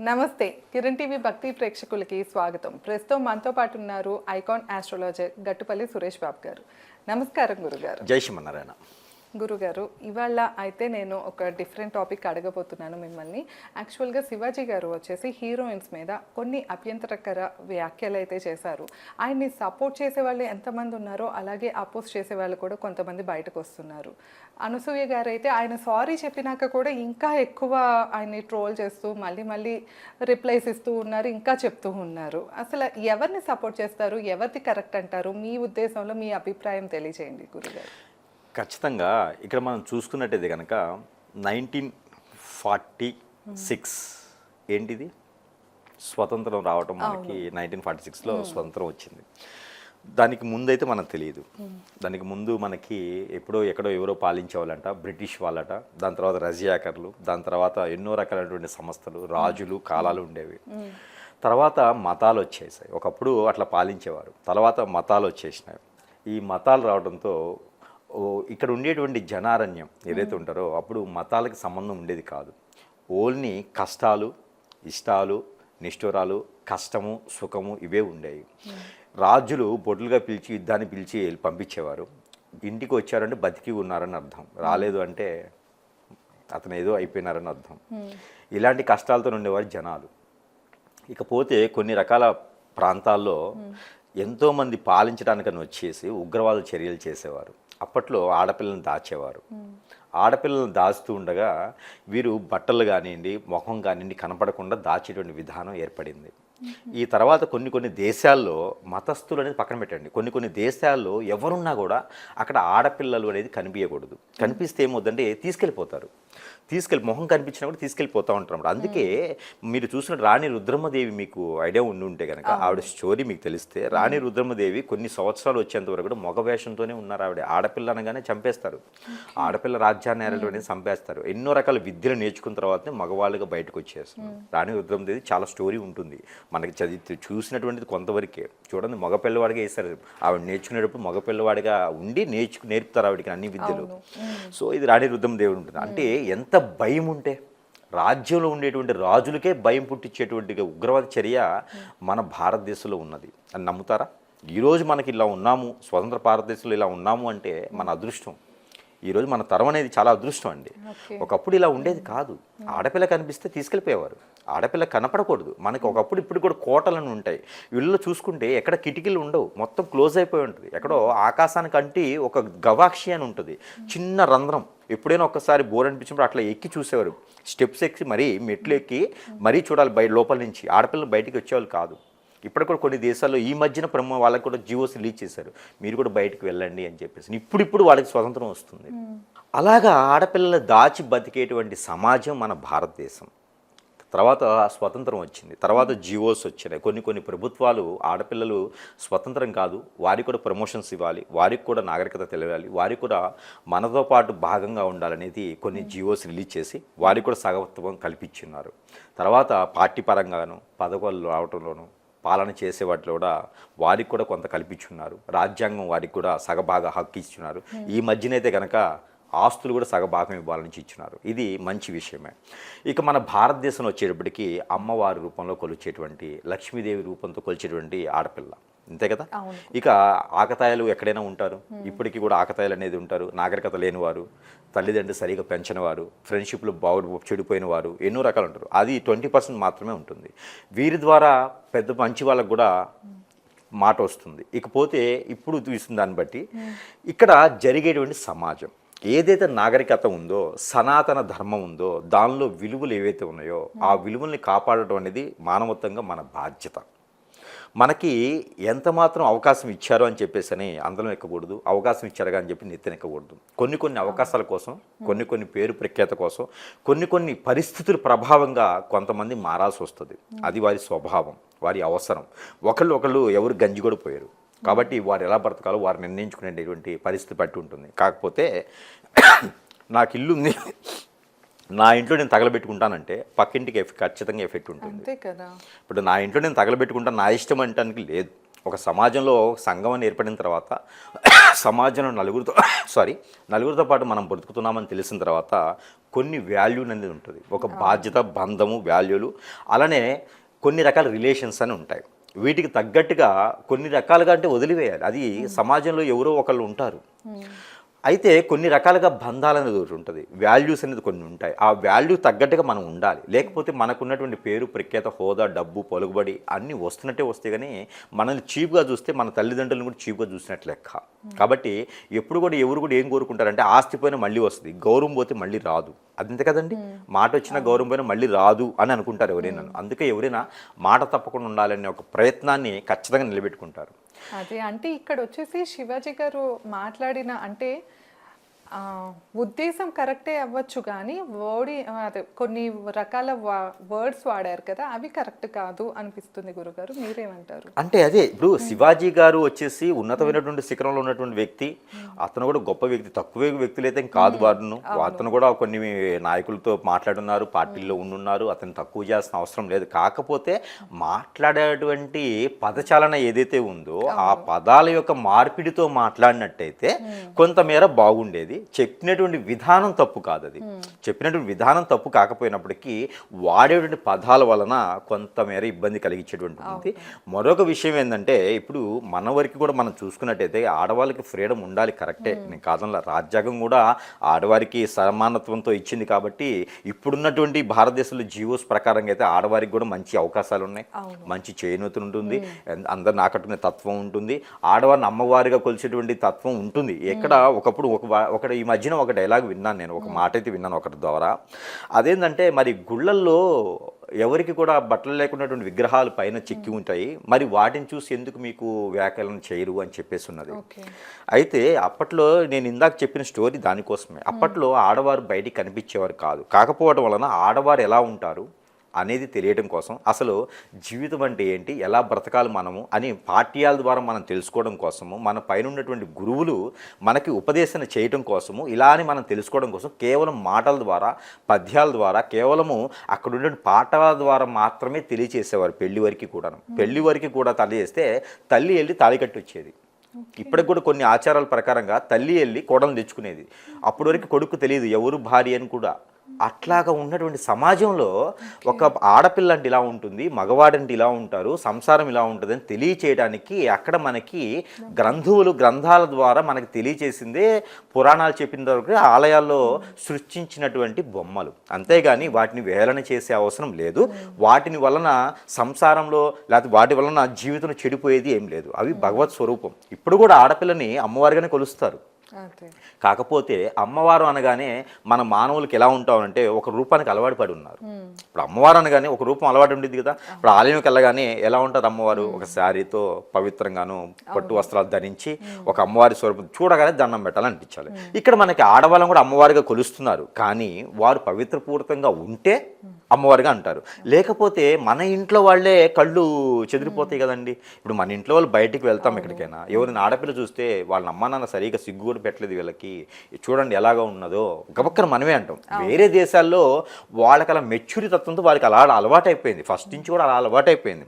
నమస్తే. కిరణ్ టీవీ భక్తి ప్రేక్షకులకి స్వాగతం. ప్రస్తుతం మనతో పాటు ఉన్నారు ఐకాన్ ఆస్ట్రాలజర్ గట్టుపల్లి సురేష్ బాబు గారు. నమస్కారం గురుగారు. జై శ్రీమన్నారాయణ. గురుగారు ఇవాళ అయితే నేను ఒక డిఫరెంట్ టాపిక్ అడగబోతున్నాను మిమ్మల్ని. యాక్చువల్గా శివాజీ గారు వచ్చేసి హీరోయిన్స్ మీద కొన్ని అభ్యంతరకర వ్యాఖ్యలు అయితే చేశారు. ఆయన్ని సపోర్ట్ చేసే వాళ్ళు ఎంతమంది ఉన్నారో అలాగే అపోజ్ చేసే వాళ్ళు కూడా కొంతమంది బయటకు వస్తున్నారు. అనసూయ గారు అయితే ఆయన సారీ చెప్పినాక కూడా ఇంకా ఎక్కువ ఆయన్ని ట్రోల్ చేస్తూ మళ్ళీ మళ్ళీ రిప్లైస్ ఇస్తూ ఉన్నారు ఇంకా చెప్తూ ఉన్నారు. అసలు ఎవరిని సపోర్ట్ చేస్తారు? ఎవరిది కరెక్ట్ అంటారు? మీ ఉద్దేశంలో మీ అభిప్రాయం తెలియజేయండి గురుగారు. ఖచ్చితంగా ఇక్కడ మనం చూసుకున్నట్టయితే కనుక నైన్టీన్ ఫార్టీ సిక్స్ ఏంటిది? స్వతంత్రం రావటం మనకి నైన్టీన్ ఫార్టీ సిక్స్లో స్వతంత్రం వచ్చింది. దానికి ముందైతే మనకు తెలియదు. దానికి ముందు మనకి ఎప్పుడో ఎక్కడో ఎవరో పాలించే వాళ్ళంట బ్రిటిష్ వాళ్ళట. దాని తర్వాత రజియాకర్లు దాని తర్వాత ఎన్నో రకాలైనటువంటి సంస్థలు రాజులు కాలాలు ఉండేవి. తర్వాత మతాలు వచ్చేసాయి. ఒకప్పుడు అట్లా పాలించేవారు. తర్వాత మతాలు వచ్చేసినాయి. ఈ మతాలు రావడంతో ఇక్కడ ఉండేటువంటి జనారణ్యం ఏదైతే ఉంటారో అప్పుడు మతాలకు సంబంధం ఉండేది కాదు. ఓన్లీ కష్టాలు ఇష్టాలు నిష్ఠురాలు కష్టము సుఖము ఇవే ఉండేవి. రాజులు బొడ్లుగా పిలిచి యుద్ధాన్ని పిలిచి పంపించేవారు. ఇంటికి వచ్చారంటే బతికి ఉన్నారని అర్థం. రాలేదు అంటే అతను ఏదో అయిపోయినారని అర్థం. ఇలాంటి కష్టాలతో ఉండేవారు జనాలు. ఇకపోతే కొన్ని రకాల ప్రాంతాల్లో ఎంతోమంది పాలించడానికని వచ్చేసి ఉగ్రవాద చర్యలు చేసేవారు. అప్పట్లో ఆడపిల్లల్ని దాచేవారు. ఆడపిల్లలను దాచుతూ ఉండగా వీరు బట్టలు కానివ్వండి ముఖం కానివ్వండి కనపడకుండా దాచేటువంటి విధానం ఏర్పడింది. ఈ తర్వాత కొన్ని కొన్ని దేశాల్లో మతస్థులు అనేది పక్కన పెట్టండి. కొన్ని కొన్ని దేశాల్లో ఎవరున్నా కూడా అక్కడ ఆడపిల్లలు అనేది కనిపించకూడదు. కనిపిస్తే ఏమవుతుందంటే తీసుకెళ్ళిపోతారు. తీసుకెళ్ళి మొహం కనిపించినా కూడా తీసుకెళ్ళిపోతూ ఉంటారు అన్నమాట. అందుకే మీరు చూసిన రాణి రుద్రమ్మదేవి మీకు ఐడియా ఉండి ఉంటే కనుక ఆవిడ స్టోరీ మీకు తెలిస్తే రాణి రుద్రమ్మదేవి కొన్ని సంవత్సరాలు వచ్చేంత వరకు కూడా మగ వేషంతోనే ఉన్నారు ఆవిడ. ఆడపిల్ల అనగానే చంపేస్తారు. ఆడపిల్ల రాజ్యాన్ని అనేది చంపేస్తారు. ఎన్నో రకాల విద్యలు నేర్చుకున్న తర్వాతనే మగవాళ్ళుగా బయటకు వచ్చేస్తారు. రాణి రుద్రమ్మదేవి చాలా స్టోరీ ఉంటుంది. మనకి చదివి చూసినటువంటిది కొంతవరకే. చూడండి మగ పిల్లవాడిగా వేస్తారు ఆవిడ నేర్చుకునేటప్పుడు మగ పిల్లవాడిగా ఉండి నేర్చుకు నేర్పుతారు ఆవిడకి అన్ని విద్యలు. సో ఇది రాణి రుద్రమ దేవుడు ఉంటుంది. అంటే ఎంత భయం ఉంటే రాజ్యంలో ఉండేటువంటి రాజులకే భయం పుట్టించేటువంటి ఉగ్రవాద చర్య మన భారతదేశంలో ఉన్నది. అని నమ్ముతారా? ఈరోజు మనకి ఇలా ఉన్నాము స్వతంత్ర భారతదేశంలో ఇలా ఉన్నాము అంటే మన అదృష్టం. ఈరోజు మన తరం అనేది చాలా అదృష్టం అండి. ఒకప్పుడు ఇలా ఉండేది కాదు. ఆడపిల్ల కనిపిస్తే తీసుకెళ్ళిపోయేవారు. ఆడపిల్ల కనపడకూడదు. మనకి ఒకప్పుడు ఇప్పుడు కూడా కోటలను ఉంటాయి. ఇళ్ళు చూసుకుంటే ఎక్కడ కిటికీలు ఉండవు. మొత్తం క్లోజ్ అయిపోయి ఉంటుంది. ఎక్కడో ఆకాశానికి అంటి ఒక గవాక్షి అని ఉంటుంది. చిన్న రంధ్రం. ఎప్పుడైనా ఒక్కసారి బోర్ అనిపించినప్పుడు అట్లా ఎక్కి చూసేవారు. స్టెప్స్ ఎక్కి మరీ మెట్లు ఎక్కి మరీ చూడాలి బయట లోపల నుంచి. ఆడపిల్లలు బయటికి వచ్చేవాళ్ళు కాదు. ఇప్పుడు కూడా కొన్ని దేశాల్లో ఈ మధ్యన ప్రమ వాళ్ళకి కూడా జియోస్ రిలీజ్ చేశారు. మీరు కూడా బయటకు వెళ్ళండి అని చెప్పేసి. ఇప్పుడు ఇప్పుడు వాళ్ళకి స్వతంత్రం వస్తుంది. అలాగా ఆడపిల్లలు దాచి బతికేటువంటి సమాజం మన భారతదేశం. తర్వాత స్వతంత్రం వచ్చింది. తర్వాత జియోస్ వచ్చినాయి. కొన్ని కొన్ని ప్రభుత్వాలు ఆడపిల్లలు స్వతంత్రం కాదు. వారికి కూడా ప్రమోషన్స్ ఇవ్వాలి. వారికి కూడా నాగరికత తెలియాలి. వారికి కూడా మనతో పాటు భాగంగా ఉండాలనేది కొన్ని జియోస్ రిలీజ్ చేసి వారికి కూడా సగత్వం కల్పించున్నారు. తర్వాత పార్టీ పరంగాను పదవులు రావటంలోను పాలన చేసే వాటిలో కూడా వారికి కూడా కొంత కల్పించున్నారు. రాజ్యాంగం వారికి కూడా సగభాగ హక్కు ఇచ్చున్నారు ఈ మధ్యనైతే కనుక ఆస్తులు కూడా సగభాగం ఇవ్వాలని ఇచ్చినారు. ఇది మంచి విషయమే. ఇక మన భారతదేశంలో వచ్చేటప్పటికి అమ్మవారి రూపంలో కొలిచేటువంటి లక్ష్మీదేవి రూపంతో కొలిచేటువంటి ఆడపిల్ల. అంతే కదా. ఇక ఆకతాయిలు ఎక్కడైనా ఉంటారు. ఇప్పటికీ కూడా ఆకతాయిలు అనేది ఉంటారు. నాగరికత లేనివారు తల్లిదండ్రులు సరిగా పెంచని వారు ఫ్రెండ్షిప్లు బాగు చెడిపోయిన వారు ఎన్నో రకాలు ఉంటారు. అది ట్వంటీ పర్సెంట్ మాత్రమే ఉంటుంది. వీరి ద్వారా పెద్ద మంచి వాళ్ళకు కూడా మాట వస్తుంది. ఇకపోతే ఇప్పుడు చూసిన దాన్ని బట్టి ఇక్కడ జరిగేటువంటి సమాజం. ఏదైతే నాగరికత ఉందో సనాతన ధర్మం ఉందో దానిలో విలువలు ఏవైతే ఉన్నాయో ఆ విలువల్ని కాపాడటం అనేది మానవత్వంగా మన బాధ్యత. మనకి ఎంత మాత్రం అవకాశం ఇచ్చారు అని చెప్పేసి అని అందరం ఎక్కకూడదు అవకాశం ఇచ్చారుగా అని చెప్పి నెత్తిన ఎక్కకూడదు. కొన్ని కొన్ని అవకాశాల కోసం కొన్ని కొన్ని పేరు ప్రఖ్యాత కోసం కొన్ని కొన్ని పరిస్థితుల ప్రభావంగా కొంతమంది మారాల్సి వస్తుంది. అది వారి స్వభావం వారి అవసరం. ఒకళ్ళు ఒకళ్ళు ఎవరు గంజి కూడా పోయారు కాబట్టి వారు ఎలా బ్రతకాలో వారు నిర్ణయించుకునేటువంటి పరిస్థితి బట్టి ఉంటుంది. కాకపోతే నాకు ఇల్లు ఉంది నా ఇంట్లో నేను తగలబెట్టుకుంటానంటే పక్కింటికి ఎఫ్ ఖచ్చితంగా ఎఫెక్ట్ ఉంటుంది. అంతే కదా. ఇప్పుడు నా ఇంట్లో నేను తగలబెట్టుకుంటాను నా ఇష్టం అంటానికి లేదు. ఒక సమాజంలో సంఘం అని ఏర్పడిన తర్వాత సమాజంలో నలుగురితో సారీ నలుగురితో పాటు మనం బ్రతుకుతున్నామని తెలిసిన తర్వాత కొన్ని వాల్యూ అనేది ఉంటుంది. ఒక బాధ్యత బంధము వాల్యూలు అలానే కొన్ని రకాల రిలేషన్స్ అని ఉంటాయి. వీటికి తగ్గట్టుగా కొన్ని రకాలుగా అంటే వదిలివేయాలి. అది సమాజంలో ఎవరో ఒకళ్ళు ఉంటారు. అయితే కొన్ని రకాలుగా బంధాలు అనేది ఒకటి ఉంటుంది. వాల్యూస్ అనేది కొన్ని ఉంటాయి. ఆ వాల్యూ తగ్గట్టుగా మనం ఉండాలి. లేకపోతే మనకున్నటువంటి పేరు ప్రఖ్యాత హోదా డబ్బు పలుకుబడి అన్నీ వస్తున్నట్టే వస్తే కానీ మనల్ని చీప్గా చూస్తే మన తల్లిదండ్రులను కూడా చీప్గా చూసినట్లు లెక్క. కాబట్టి ఎప్పుడు కూడా ఎవరు కూడా ఏం కోరుకుంటారంటే ఆస్తి పోయినా మళ్ళీ వస్తుంది. గౌరవం పోతే మళ్ళీ రాదు. అదంతే కదండి? మాట వచ్చిన గౌరవం పోయినా మళ్ళీ రాదు అని అనుకుంటారు ఎవరైనా. అందుకే ఎవరైనా మాట తప్పకుండా ఉండాలనే ఒక ప్రయత్నాన్ని ఖచ్చితంగా నిలబెట్టుకుంటారు. అదే అంటే ఇక్కడ వచ్చేసి శివాజీ గారు మాట్లాడిన అంటే ఉద్దేశం కరెక్టే అవ్వచ్చు కానీ వర్డి అదే కొన్ని రకాల వర్డ్స్ వాడారు కదా అవి కరెక్ట్ కాదు అనిపిస్తుంది గురుగారు. మీరేమంటారు? అంటే అదే ఇప్పుడు శివాజీ గారు వచ్చేసి ఉన్నతమైనటువంటి శిఖరంలో ఉన్నటువంటి వ్యక్తి అతను కూడా గొప్ప వ్యక్తి తక్కువ వ్యక్తులు అయితే కాదు వారును అతను కూడా కొన్ని నాయకులతో మాట్లాడున్నారు పార్టీల్లో ఉండున్నారు అతను తక్కువ చేయాల్సిన అవసరం లేదు. కాకపోతే మాట్లాడేటువంటి పదచాలన ఏదైతే ఉందో ఆ పదాల యొక్క మార్పిడితో మాట్లాడినట్టయితే కొంతమేర బాగుండేది. చెప్పినటువంటి విధానం తప్పు కాదు అది చెప్పినటువంటి విధానం తప్పు కాకపోయినప్పటికీ వాడేటువంటి పదాల వలన కొంతమేర ఇబ్బంది కలిగించేటువంటి ఉంది. మరొక విషయం ఏంటంటే ఇప్పుడు మన వరకు కూడా మనం చూసుకున్నట్టయితే ఆడవాళ్ళకి ఫ్రీడమ్ ఉండాలి కరెక్టే. నేను కాదనలా. రాజ్యాంగం కూడా ఆడవారికి సమానత్వంతో ఇచ్చింది కాబట్టి ఇప్పుడున్నటువంటి భారతదేశంలో జీవోస్ ప్రకారంగా అయితే ఆడవారికి కూడా మంచి అవకాశాలు ఉన్నాయి. మంచి చేయూత ఉంటుంది. అందరిని ఆకట్టుకునే తత్వం ఉంటుంది. ఆడవారిని అమ్మవారిగా కొలిచేటువంటి తత్వం ఉంటుంది. ఎక్కడ ఒకప్పుడు ఒక ఒకటి ఈ మధ్యన ఒక డైలాగ్ విన్నాను నేను ఒక మాట అయితే విన్నాను ఒకటి ద్వారా. అదేంటంటే మరి గుళ్ళల్లో ఎవరికి కూడా బట్టలు లేకున్నటువంటి విగ్రహాలు పైన చిక్కి ఉంటాయి. మరి వాటిని చూసి ఎందుకు మీకు వ్యాఖ్యానం చేయరు అని చెప్పేసి ఉన్నది. అయితే అప్పట్లో నేను ఇందాక చెప్పిన స్టోరీ దానికోసమే. అప్పట్లో ఆడవారు బయటికి కనిపించేవారు కాదు. కాకపోవడం వలన ఆడవారు ఎలా ఉంటారు? అనేది తెలియడం కోసం అసలు జీవితం అంటే ఏంటి ఎలా బ్రతకాలి మనము అని పాఠ్యాల ద్వారా మనం తెలుసుకోవడం కోసము మన పైన ఉన్నటువంటి గురువులు మనకి ఉపదేశన చేయడం కోసము ఇలా అని మనం తెలుసుకోవడం కోసం కేవలం మాటల ద్వారా పద్యాల ద్వారా కేవలము అక్కడ ఉండే పాఠాల ద్వారా మాత్రమే తెలియచేసేవారు పెళ్ళి వరకు కూడా పెళ్ళి వరకు కూడా తెలియజేస్తే తల్లి వెళ్ళి తాళి కట్టి వచ్చేది ఇప్పటికి కూడా కొన్ని ఆచారాల ప్రకారంగా తల్లి వెళ్ళి కోడలు తెచ్చుకునేది. అప్పటి వరకు కొడుకు తెలియదు ఎవరు భార్య అని కూడా. అట్లాగా ఉన్నటువంటి సమాజంలో ఒక ఆడపిల్ల అంటే ఇలా ఉంటుంది మగవాడంటే ఇలా ఉంటారు సంసారం ఇలా ఉంటుందని తెలియచేయడానికి అక్కడ మనకి గ్రంథువులు గ్రంథాల ద్వారా మనకి తెలియచేసిందే పురాణాలు చెప్పిన తర్వాత ఆలయాల్లో సృష్టించినటువంటి బొమ్మలు. అంతేగాని వాటిని వేలన చేసే అవసరం లేదు. వాటిని వలన సంసారంలో లేకపోతే వాటి వలన జీవితం చెడిపోయేది ఏం లేదు. అవి భగవత్ స్వరూపం. ఇప్పుడు కూడా ఆడపిల్లని అమ్మవారిగానే కొలుస్తారు. కాకపోతే అమ్మవారు అనగానే మన మానవులకి ఎలా ఉంటామంటే ఒక రూపానికి అలవాటు పడి ఉన్నారు. ఇప్పుడు అమ్మవారు అనగానే ఒక రూపం అలవాటు ఉండేది కదా. ఇప్పుడు ఆలయంకి వెళ్ళగానే ఎలా ఉంటారు అమ్మవారు? ఒక శారీతో పవిత్రంగాను పట్టు వస్త్రాలు ధరించి ఒక అమ్మవారి స్వరూపం చూడగానే దండం పెట్టాలనిపించాలి. ఇక్కడ మనకి ఆడవాళ్ళని కూడా అమ్మవారిగా కొలుస్తున్నారు. కానీ వారు పవిత్రపూరితంగా ఉంటే అమ్మవారిగా అంటారు. లేకపోతే మన ఇంట్లో వాళ్ళే కళ్ళు చెదిరిపోతాయి కదండి. ఇప్పుడు మన ఇంట్లో వాళ్ళు బయటికి వెళ్తాం ఎక్కడికైనా. ఎవరిని ఆడపిల్ల చూస్తే వాళ్ళ అమ్మ నాన్న సరిగా సిగ్గు కూడా పెట్టలేదు వీళ్ళకి. చూడండి ఎలాగా ఉన్నదో. గబక్కన మనమే అంటాం. వేరే దేశాల్లో వాళ్ళకి అలా మెచ్యూరి తత్వంతో వాళ్ళకి అలా అలవాటు అయిపోయింది ఫస్ట్ నుంచి కూడా అలా అలవాటు అయిపోయింది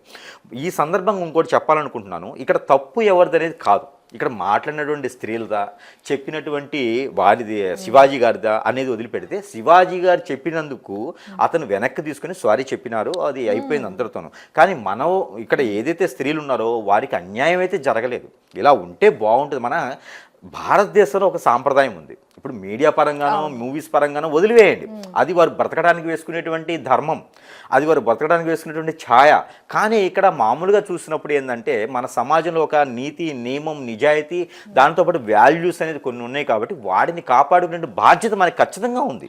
ఈ సందర్భంగా ఇంకోటి చెప్పాలనుకుంటున్నాను. ఇక్కడ తప్పు ఎవరిది అనేది కాదు. ఇక్కడ మాట్లాడినటువంటి స్త్రీలదా చెప్పినటువంటి వారిది శివాజీ గారిదా అనేది వదిలిపెడితే శివాజీ గారు చెప్పినందుకు అతను వెనక్కి తీసుకుని సారీ చెప్పినారు. అది అయిపోయింది అందరితోనూ. కానీ మనం ఇక్కడ ఏదైతే స్త్రీలు ఉన్నారో వారికి అన్యాయం అయితే జరగలేదు. ఇలా ఉంటే బాగుంటుంది. మన భారతదేశంలో ఒక సాంప్రదాయం ఉంది. ఇప్పుడు మీడియా పరంగానో మూవీస్ పరంగానో వదిలివేయండి. అది వారు బ్రతకడానికి వేసుకునేటువంటి ధర్మం అది వారు బ్రతకడానికి వేసుకునేటువంటి ఛాయ. కానీ ఇక్కడ మామూలుగా చూసినప్పుడు ఏంటంటే మన సమాజంలో ఒక నీతి నియమం నిజాయితీ దాంతోపాటు వాల్యూస్ అనేది కొన్ని ఉన్నాయి కాబట్టి వాటిని కాపాడుకునే బాధ్యత మనకి ఖచ్చితంగా ఉంది.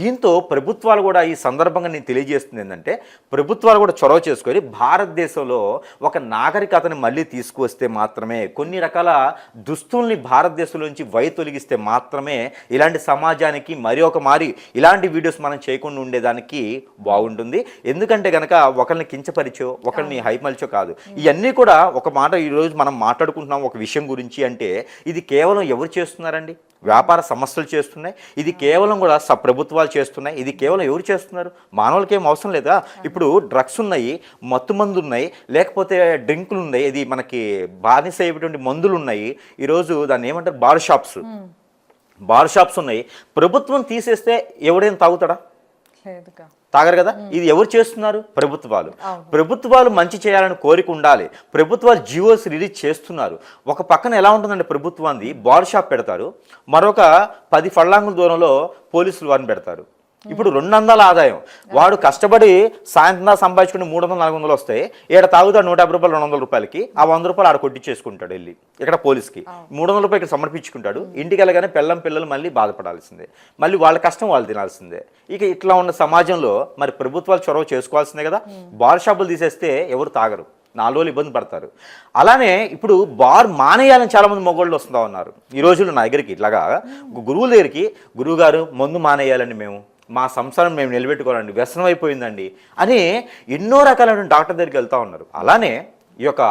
దీంతో ప్రభుత్వాలు కూడా ఈ సందర్భంగా నేను తెలియజేస్తుంది ఏంటంటే ప్రభుత్వాలు కూడా చొరవ చేసుకొని భారతదేశంలో ఒక నాగరికతని మళ్ళీ తీసుకువస్తే మాత్రమే కొన్ని రకాల దుస్తుల్ని భారతదేశంలో నుంచి వై తొలగిస్తే మాత్రమే మాత్రమే ఇలాంటి సమాజానికి మరి ఒక మారి ఇలాంటి వీడియోస్ మనం చేయకుండా ఉండేదానికి బాగుంటుంది. ఎందుకంటే గనక ఒకరిని కించపరిచో ఒకరిని హైమల్చో కాదు. ఇవన్నీ కూడా ఒక మాట ఈరోజు మనం మాట్లాడుకుంటున్నాం ఒక విషయం గురించి అంటే ఇది కేవలం ఎవరు చేస్తున్నారండి? వ్యాపార సంస్థలు చేస్తున్నాయి. ఇది కేవలం కూడా ప్రభుత్వాలు చేస్తున్నాయి. ఇది కేవలం ఎవరు చేస్తున్నారు? మానవులకి ఏం అవసరం లేదా? ఇప్పుడు డ్రగ్స్ ఉన్నాయి మత్తు మందు ఉన్నాయి లేకపోతే డ్రింకులు ఉన్నాయి. ఇది మనకి బానిస అయ్యేటువంటి మందులు ఉన్నాయి. ఈరోజు దాన్ని ఏమంటారు? Bar shops. బార్ షాప్స్ ఉన్నాయి. ప్రభుత్వం తీసేస్తే ఎవడైనా తాగుతాడా? తాగరు కదా? ఇది ఎవరు చేస్తున్నారు? ప్రభుత్వాలు. ప్రభుత్వాలు మంచి చేయాలని కోరిక ఉండాలి. ప్రభుత్వాలు జియోస్ రిలీజ్ చేస్తున్నారు. ఒక పక్కన ఎలా ఉంటుందంటే ప్రభుత్వాన్ని బార్ షాప్ పెడతారు. మరొక పది ఫళ్ళాంగుల దూరంలో పోలీసులు వారిని పెడతారు. ఇప్పుడు రెండు వందల ఆదాయం. వాడు కష్టపడి సాయంత్రం సంపాదించుకుని మూడు వందలు నాలుగు వందలు వస్తాయి ఈడ తాగుతాడు నూట యాభై రూపాయలు రెండు వందల రూపాయలకి. ఆ వంద రూపాయలు ఆడ కొట్టించేసుకుంటాడు వెళ్ళి. ఇక్కడ పోలీస్కి. మూడు వందల రూపాయలు ఇక్కడ సమర్పించుకుంటాడు. ఇంటికి వెళ్ళగానే పిల్లం పిల్లలు మళ్ళీ బాధపడాల్సిందే. మళ్ళీ వాళ్ళ కష్టం వాళ్ళు తినాల్సిందే. ఇక ఇట్లా ఉన్న సమాజంలో మరి ప్రభుత్వాలు చొరవ చేసుకోవాల్సిందే కదా. బార్ షాపులు తీసేస్తే ఎవరు తాగరు. నాలుగు రోజులు ఇబ్బంది పడతారు. అలానే ఇప్పుడు బార్ మానేయాలని చాలా మంది మొగోళ్ళు వస్తుందా ఉన్నారు. ఈ రోజుల్లో నా దగ్గరికి ఇట్లాగా గురువుల దగ్గరికి గురువు గారు మందు మానేయాలండి మేము. మా సంసారం మేము నిలబెట్టుకోవాలండి వ్యసనం అయిపోయిందండి అని ఎన్నో రకాలైన డాక్టర్ దగ్గరికి వెళ్తూ ఉన్నారు. అలానే ఈ యొక్క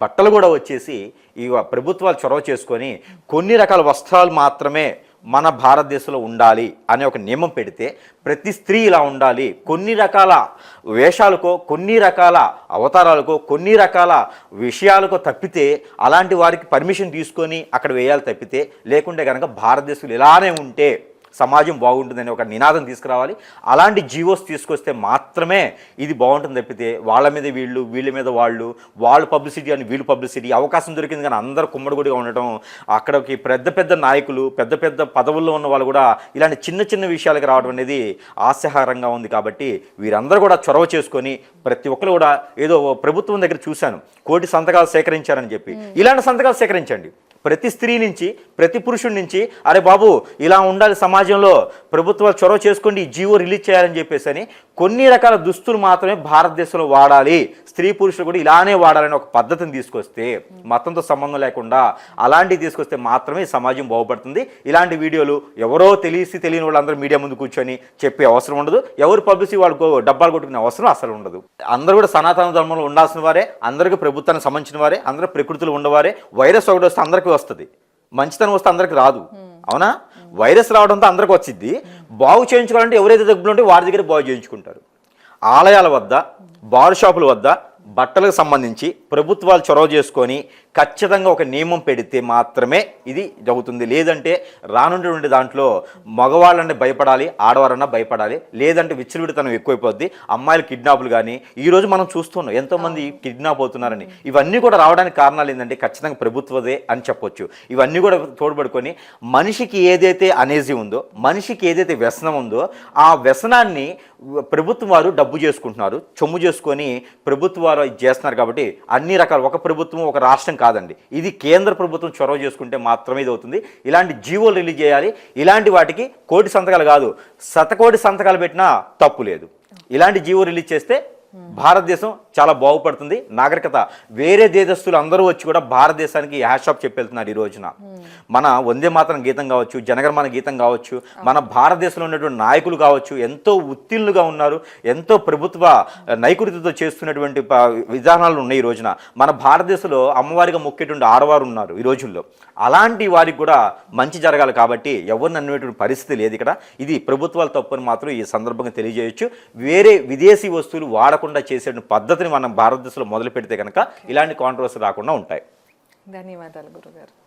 బట్టలు కూడా వచ్చేసి ఈ ప్రభుత్వాలు చొరవ చేసుకొని కొన్ని రకాల వస్త్రాలు మాత్రమే మన భారతదేశంలో ఉండాలి అనే ఒక నియమం పెడితే ప్రతి స్త్రీ ఇలా ఉండాలి. కొన్ని రకాల వేషాలకో కొన్ని రకాల అవతారాలకో కొన్ని రకాల విషయాలకో తప్పితే అలాంటి వారికి పర్మిషన్ తీసుకొని అక్కడ వేయాలి తప్పితే లేకుంటే కనుక భారతదేశంలో ఇలానే ఉంటే సమాజం బాగుంటుందని ఒక నినాదం తీసుకురావాలి. అలాంటి జీవోస్ తీసుకొస్తే మాత్రమే ఇది బాగుంటుంది తప్పితే వాళ్ళ మీద వీళ్ళు వీళ్ళ మీద వాళ్ళు వాళ్ళు పబ్లిసిటీ అని వీళ్ళు పబ్లిసిటీ అవకాశం దొరికింది కానీ అందరూ కుమ్మడిగుడిగా ఉండటం అక్కడికి పెద్ద పెద్ద నాయకులు పెద్ద పెద్ద పదవుల్లో ఉన్న వాళ్ళు కూడా ఇలాంటి చిన్న చిన్న విషయాలకు రావడం అనేది ఆస్యహారంగా ఉంది కాబట్టి వీరందరూ కూడా చొరవ చేసుకొని ప్రతి ఒక్కరు కూడా ఏదో ప్రభుత్వం దగ్గర చూశాను. కోటి సంతకాలు సేకరించారని చెప్పి. ఇలాంటి సంతకాలు సేకరించండి. ప్రతి స్త్రీ నుంచి ప్రతి పురుషుడి నుంచి అరే బాబు ఇలా ఉండాలి సమాజంలో ప్రభుత్వాలు చొరవ చేసుకోండి ఈ జీవో రిలీజ్ చేయాలని చెప్పేసి అని కొన్ని రకాల దుస్తులు మాత్రమే భారతదేశంలో వాడాలి. స్త్రీ పురుషులు కూడా ఇలానే వాడాలని ఒక పద్ధతిని తీసుకొస్తే మతంతో సంబంధం లేకుండా అలాంటివి తీసుకొస్తే మాత్రమే సమాజం బాగుపడుతుంది. ఇలాంటి వీడియోలు ఎవరో తెలిసి తెలియని వాళ్ళందరూ మీడియా ముందు కూర్చొని చెప్పే అవసరం ఉండదు. ఎవరు పబ్లిసిటీ వాళ్ళకు డబ్బాలు కొట్టుకునే అవసరం అసలు ఉండదు. అందరూ కూడా సనాతన ధర్మంలో ఉండాల్సిన వారే అందరికీ ప్రభుత్వానికి సంబంధించిన వారే అందరూ ప్రకృతిలో ఉండవారే. వైరస్ ఒకటి వస్తే అందరికీ వస్తుంది. మంచితనం వస్తే అందరికి రాదు. అవునా? వైరస్ రావడంతో అందరికి వచ్చింది బాగు చేయించుకోవాలంటే ఎవరైతే దగ్గర ఉంటే వారి దగ్గర బాగు చేయించుకుంటారు. ఆలయాల వద్ద బార్ షాపుల వద్ద బట్టలకు సంబంధించి ప్రభుత్వాలు చొరవ చేసుకొని ఖచ్చితంగా ఒక నియమం పెడితే మాత్రమే ఇది జరుగుతుంది. లేదంటే రానుండే దాంట్లో మగవాళ్ళని భయపడాలి ఆడవారన్నా భయపడాలి లేదంటే విచ్చలవిడితనం ఎక్కువైపోద్ది అమ్మాయిలు కిడ్నాపులు కానీ ఈరోజు మనం చూస్తున్నాం ఎంతోమంది కిడ్నాప్ అవుతున్నారని. ఇవన్నీ కూడా రావడానికి కారణాలు ఏంటంటే ఖచ్చితంగా ప్రభుత్వదే అని చెప్పొచ్చు. ఇవన్నీ కూడా తోడ్పడుకొని మనిషికి ఏదైతే అనేజీ ఉందో మనిషికి ఏదైతే వ్యసనం ఉందో ఆ వ్యసనాన్ని ప్రభుత్వం వారు డబ్బు చేసుకుంటున్నారు చొమ్ము చేసుకొని ప్రభుత్వ వారు చేస్తున్నారు కాబట్టి అన్ని రకాల ఒక ప్రభుత్వం ఒక రాష్ట్రం కాదండి. ఇది కేంద్ర ప్రభుత్వం చొరవ చేసుకుంటే మాత్రమే ఇది అవుతుంది. ఇలాంటి జీవోలు రిలీజ్ చేయాలి. ఇలాంటి వాటికి కోటి సంతకాలు కాదు. శతకోటి సంతకాలు పెట్టినా తప్పు లేదు. ఇలాంటి జీవో రిలీజ్ చేస్తే భారతదేశం చాలా బాగుపడుతుంది. నాగరికత. వేరే దేశస్తులు అందరూ వచ్చి కూడా భారతదేశానికి హ్యాషాప్ చెప్పెళ్తున్నారు ఈ రోజున. మన వందే మాతరం గీతం కావచ్చు జనగణమన గీతం కావచ్చు మన భారతదేశంలో ఉన్నటువంటి నాయకులు కావచ్చు ఎంతో ఉత్తీర్ణులుగా ఉన్నారు ఎంతో ప్రభుత్వ నైకుడితో చేస్తున్నటువంటి విధానాలు ఉన్నాయి ఈ రోజున. మన భారతదేశంలో అమ్మవారిగా మొక్కేటువంటి ఆడవారు ఉన్నారు ఈ రోజుల్లో. అలాంటి వారికి కూడా మంచి జరగాలి కాబట్టి ఎవరిని అనేటువంటి పరిస్థితి లేదు ఇక్కడ. ఇది ప్రభుత్వాల తప్పని మాత్రం ఈ సందర్భంగా తెలియజేయొచ్చు. వేరే విదేశీ వస్తువులు వాడకుండా చేసే పద్ధతిని మనం భారతదేశంలో మొదలు పెడితే కనుక ఇలాంటి కాంట్రవర్సీ రాకుండా ఉంటాయి. ధన్యవాదాలు గురుగారు.